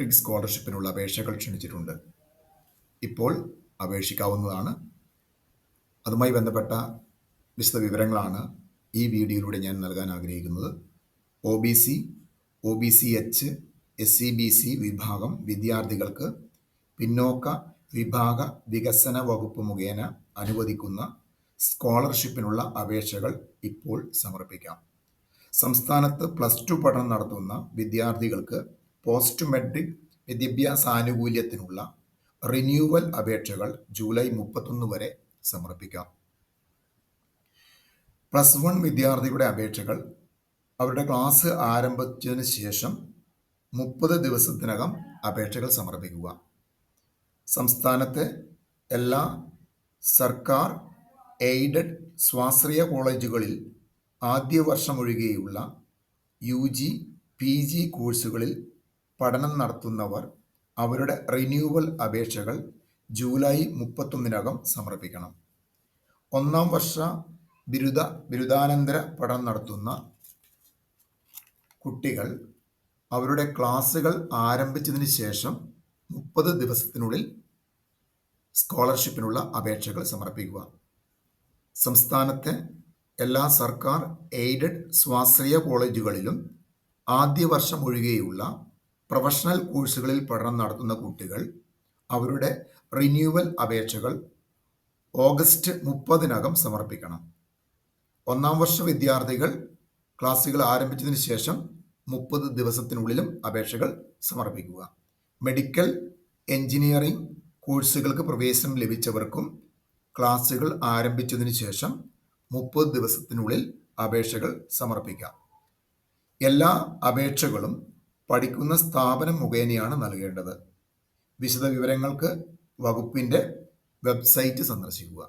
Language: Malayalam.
മെട്രിക് സ്കോളർഷിപ്പിനുള്ള അപേക്ഷകൾ ക്ഷണിച്ചിട്ടുണ്ട്. ഇപ്പോൾ അപേക്ഷിക്കാവുന്നതാണ്. അതുമായി ബന്ധപ്പെട്ട വിശദ വിവരങ്ങളാണ് ഈ വീഡിയോയിലൂടെ ഞാൻ നൽകാൻ ആഗ്രഹിക്കുന്നത്. O B C O B C H S C B C വിഭാഗം വിദ്യാർത്ഥികൾക്ക് പിന്നോക്ക വിഭാഗ വികസന വകുപ്പ് മുഖേന അനുവദിക്കുന്ന സ്കോളർഷിപ്പിനുള്ള അപേക്ഷകൾ ഇപ്പോൾ സമർപ്പിക്കാം. സംസ്ഥാനത്ത് പ്ലസ് ടു പഠനം നടത്തുന്ന വിദ്യാർത്ഥികൾക്ക് പോസ്റ്റ് മെട്രിക് വിദ്യാഭ്യാസ ആനുകൂല്യത്തിനുള്ള റിന്യൂവൽ അപേക്ഷകൾ ജൂലൈ മുപ്പത്തൊന്ന് വരെ സമർപ്പിക്കാം. പ്ലസ് വൺ വിദ്യാർത്ഥികളുടെ അപേക്ഷകൾ അവരുടെ ക്ലാസ് ആരംഭിച്ചതിന് ശേഷം മുപ്പത് ദിവസത്തിനകം അപേക്ഷകൾ സമർപ്പിക്കുക. സംസ്ഥാനത്തെ എല്ലാ സർക്കാർ എയ്ഡഡ് സ്വാശ്രയ കോളേജുകളിൽ ആദ്യ വർഷമൊഴികെയുള്ള യു ജി പി ജി കോഴ്സുകളിൽ പഠനം നടത്തുന്നവർ അവരുടെ റിന്യൂവൽ അപേക്ഷകൾ ജൂലൈ മുപ്പത്തൊന്നിനകം സമർപ്പിക്കണം. ഒന്നാം വർഷ ബിരുദ ബിരുദാനന്തര പഠനം നടത്തുന്ന കുട്ടികൾ അവരുടെ ക്ലാസ്സുകൾ ആരംഭിച്ചതിന് ശേഷം മുപ്പത് ദിവസത്തിനുള്ളിൽ സ്കോളർഷിപ്പിനുള്ള അപേക്ഷകൾ സമർപ്പിക്കുക. സംസ്ഥാനത്തെ എല്ലാ സർക്കാർ എയ്ഡഡ് സ്വാശ്രയ കോളേജുകളിലും ആദ്യ വർഷം ഒഴികെയുള്ള പ്രൊഫഷണൽ കോഴ്സുകളിൽ പഠനം നടത്തുന്ന കുട്ടികൾ അവരുടെ റിന്യൂവൽ അപേക്ഷകൾ ഓഗസ്റ്റ് മുപ്പതിനകം സമർപ്പിക്കണം. ഒന്നാം വർഷ വിദ്യാർത്ഥികൾ ക്ലാസ്സുകൾ ആരംഭിച്ചതിന് ശേഷം മുപ്പത് ദിവസത്തിനുള്ളിലും അപേക്ഷകൾ സമർപ്പിക്കുക. മെഡിക്കൽ എഞ്ചിനീയറിംഗ് കോഴ്സുകൾക്ക് പ്രവേശനം ലഭിച്ചവർക്കും ക്ലാസ്സുകൾ ആരംഭിച്ചതിന് ശേഷം മുപ്പത് ദിവസത്തിനുള്ളിൽ അപേക്ഷകൾ സമർപ്പിക്കാം. എല്ലാ അപേക്ഷകളും പഠിക്കുന്ന സ്ഥാപനം മുഖേനയാണ് നൽകേണ്ടത്. വിശദ വിവരങ്ങൾക്ക് വകുപ്പിന്റെ വെബ്സൈറ്റ് സന്ദർശിക്കുക.